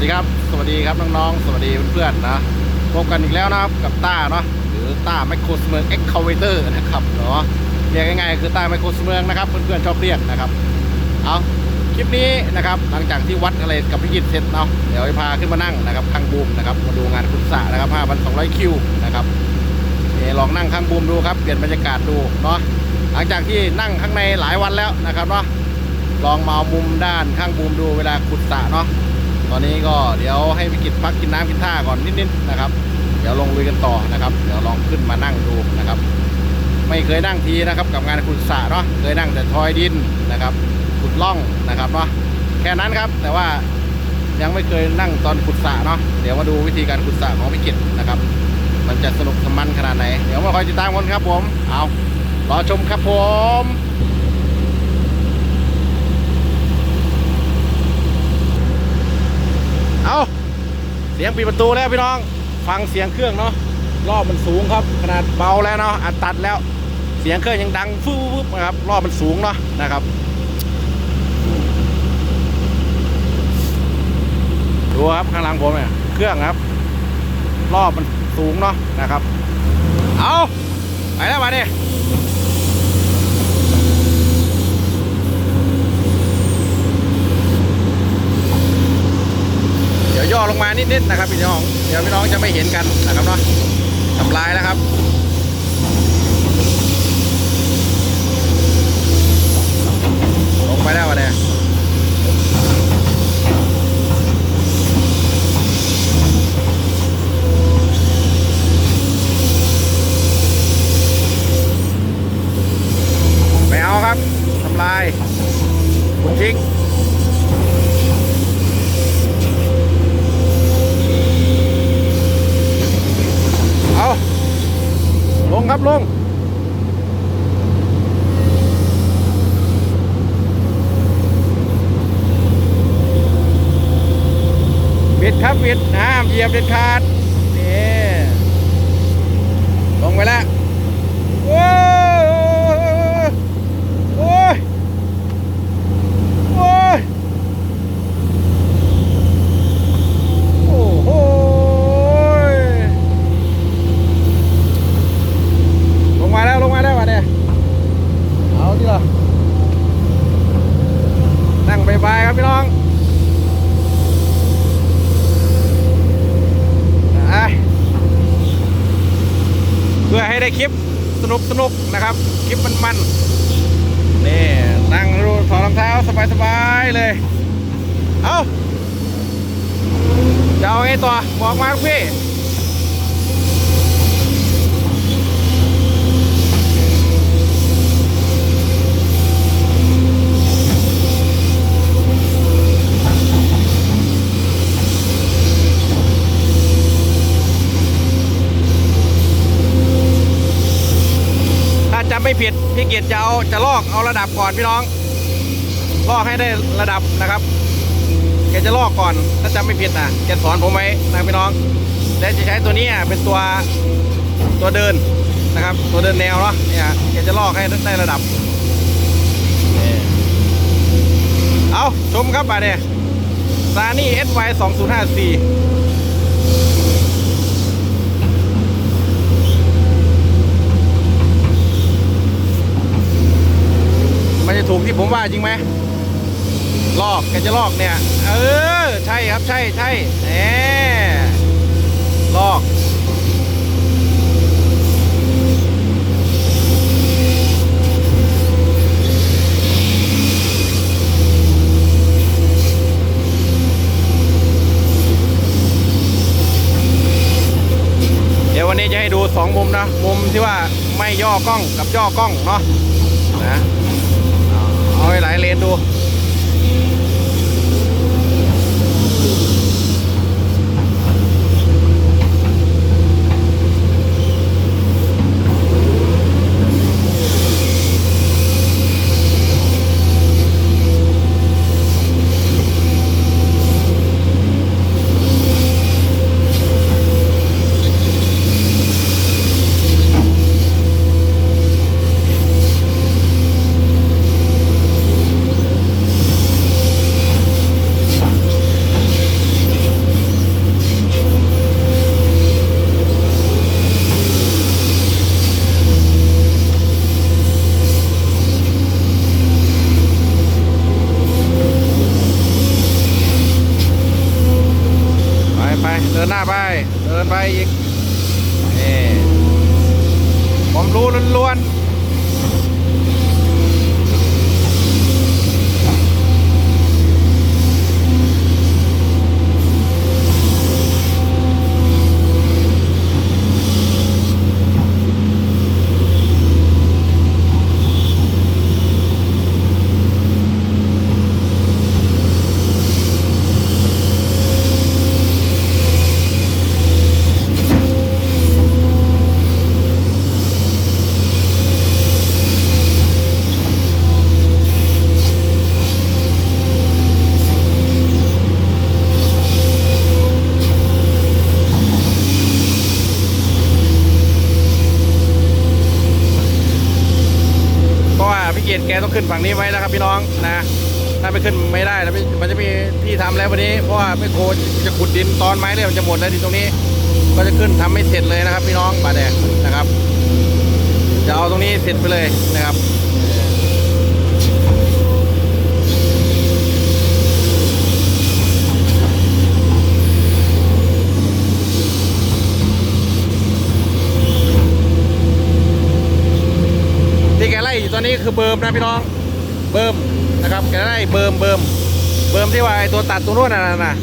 วัสดีครับ สวัสดีครับน้องๆ สวัสดีเพื่อนๆนะ พบกันอีกแล้วนะครับกับต้าเนาะ หรือต้าไมโครสเมืองเอ็กคาเวเตอร์นะครับเนาะ เรียกง่ายๆคือต้าไมโครสเมืองนะครับ เพื่อนๆชอบเรียกนะครับ เอาคลิปนี้นะครับ หลังจากที่วัดอะไรกับพี่กิจเสร็จเนาะ เดี๋ยวจะพาขึ้นมานั่งนะครับข้างบูมนะครับ มาดูงานคุณสะนะครับ 5,200 คิวนะครับเดี๋ยวลองนั่งข้างบูมดูครับ เปลี่ยนบรรยากาศดูเนาะ หลังจากที่นั่งข้างในหลายวันแล้วนะครับเนาะ ลองมาเอามุมด้านข้างบูมดูเวลาขุดสะเนาะ ตอนนี้ก็เดี๋ยวให้วิกิตพักกินน้ำกินท่าก่อนนิดๆนะครับ เดี๋ยวลงลุยกันต่อนะครับ เดี๋ยวลองขึ้นมานั่งดูนะครับ ไม่เคยนั่งทีนะครับ กับงานขุดสระเนาะเคยนั่งแต่ทอยดินนะครับขุดล่องนะครับเนาะแค่นั้นครับแต่ว่ายังไม่เคยนั่งตอนขุดสระเนาะเดี๋ยวมาดูวิธีการขุดสระของวิกิตนะครับ มันจะสนุกสมันขนาดไหน เดี๋ยวมาคอยติดตามกันครับผม เอารอชมครับผม เอาเสียงปิดประตูแล้วพี่น้อง ฟังเสียงเครื่องเนาะรอบมันสูงครับ ขนาดเบาแล้วเนาะอัดตัดแล้ว เสียงเครื่องยังดังฟูบนะครับรอบมันสูงเนาะนะครับดูครับข้างหลังผมเนี่ยเครื่องครับ รอบมันสูงเนาะนะครับ เอาไปแล้วมาดิ ย่อลงมานิดๆนะครับพี่น้อง เดี๋ยวพี่น้องจะไม่เห็นกันนะครับเนาะทำลายแล้วครับลงไปแล้ววะเนี่ยไม่เอาครับทำลายคุณทิ้ง เอาลงครับลงบิดครับบิดห้ามเหยียบเด็ดขาดนี่ลงไปแล้วโอ้ย โอ้ย โอ้ย โอ้โหยลงมาแล้ว ลงมาแล้ววะเนี่ย เอาดิล่ะนั่งบายๆ ครับพี่น้องเพื่อให้ได้คลิปสนุกสนุกนะครับ คลิปมันๆนี่นั่งรูถอดรองเท้าสบายๆเลย เอาจะเอาไงต่อบอกมาพี่ ถ้าจำไม่ผิดพี่เกียร ตจะเอาจะลอกเอาระดับก่อนพี่น้อง ลอกให้ได้ระดับนะครับแกจะลอกก่อนถ้าจำไม่ผิดนะแกสอนผมไว้นะพี่น้อง และจะใช้ตัวนี้เป็นตัวตัวเดินนะครับ ตัวเดินแนวเนาะเนี่ยแกจะลอกให้ได้ระดับ เอาชมครับมาเนี่ยซานี่ SY 2054 มันจะถูกที่ ผมว่าจริงไหมลอกแกจะลอกเนี่ย เออ ใช่ครับใช่ใช่แหมลอกเดี๋ยววันนี้จะให้ดูสองมุมนะ มุมที่ว่าไม่ย่อกล้องกับย่อกล้องเนาะนะ อาให้หลายเลนดู เเดินหน้าไป เดินไปอีกนี่ความรู้ ล้วนๆ เพี่เกียรติแกต้องขึ้นฝั่งนี้ไว้นะครับพี่น้องนะถ้าไม่ขึ้นไม่ได้แล้วมันจะมีที่ทำแล้ววันนี้เพราะว่าไม่โคจะขุดดินตอนไม้เลยมันจะหมดแล้วดินตรงนี้ ก็จะขึ้นทำไม่เสร็จเลยนะครับ พี่น้องบาดแดงนะครับ จะเอาตรงนี้เสร็จไปเลยนะครับ ที่แกไล่อยู่ตอ นี้คือเบิร์มนะพี่น้องเบิร์มนะครับแกไล่เบิร์มเบิร์มเบิร์มที่ว่าไอตัวตัดตัวนู้นน่ะนะ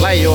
ไล่อยู่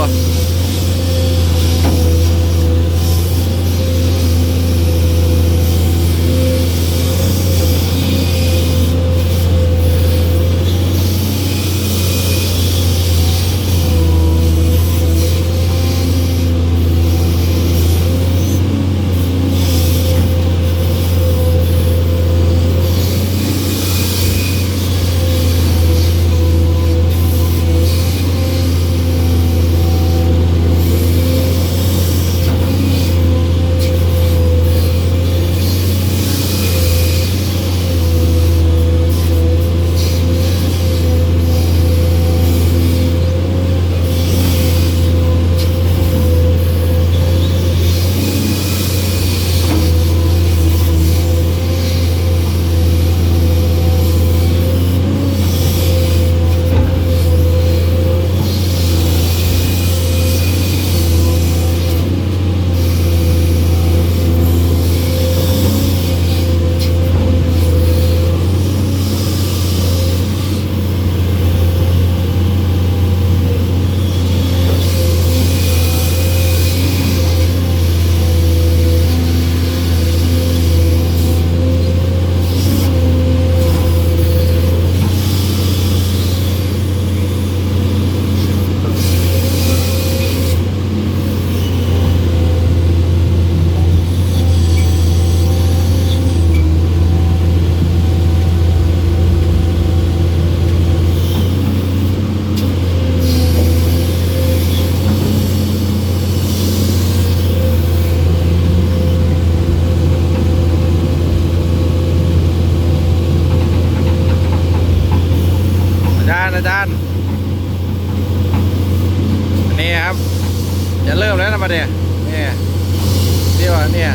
ดีกว่าเนี่ย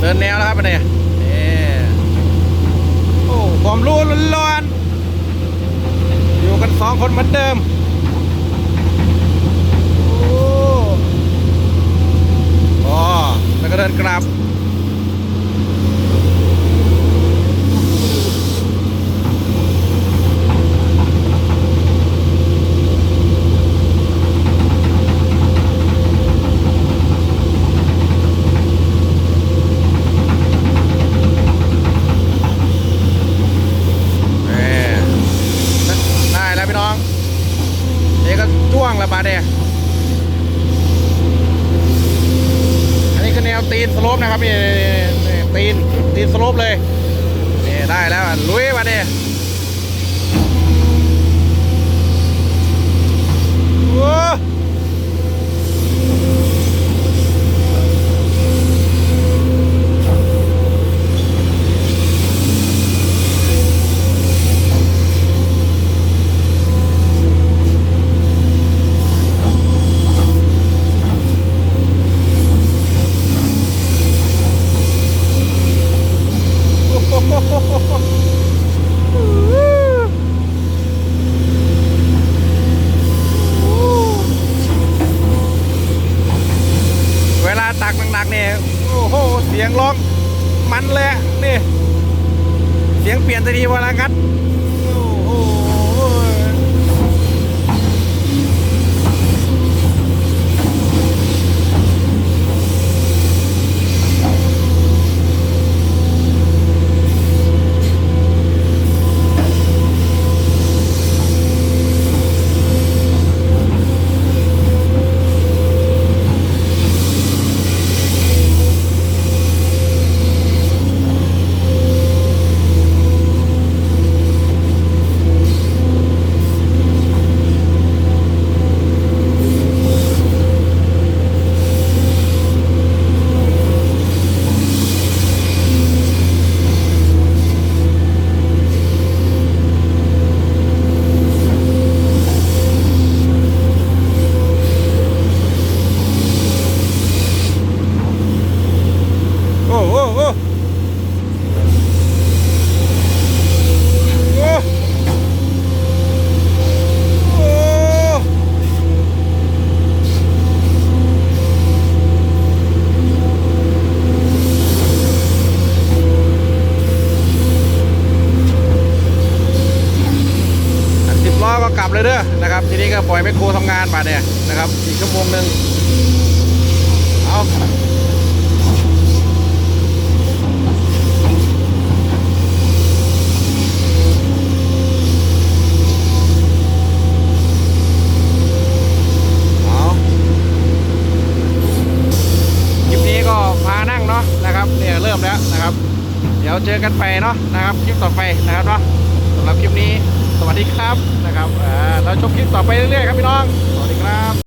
เดินแนวแล้วครับเนี่ยนี่โอ้ความรู้ล้วนๆอยู่กันสองคนเหมือนเดิมโอ้โอ้แล้วก็เดินกลับ เอ้ได้แล้วพี่น้องนี่ก็จ้วงแล้วมาเนี่ยอันนี้คือแนวตีนส โลปนะครับนี่นี่นี่ตีนตีนสโลปเลยนี่ได้แล้วลุยมาเนี่ยโอ้ มันเลยอะนี่ เสียงเปลี่ยนทันทีเวลางัดโอ้โหโอ้โอ้โอ้โอ้โอ้สิบล้อก็กลับเลยเด้อนะครับ ทีนี้ก็ ปล่อยแมคโครทำงานมาเนี่ยนะครับ อีกชั่วโมงหนึ่งเอาเอาคลิปนี้ก็พานั่งเนาะนะครับเนี่ยเริ่มแล้วนะครับ เดี๋ยวเจอกันไปเนาะนะครับคลิปต่อไปนะครับเนาะสำหรับคลิปนี้ สวัสดีครับนะครับเราชมคลิปต่อไปเรื่อยๆครับพี่น้อง สวัสดีครับ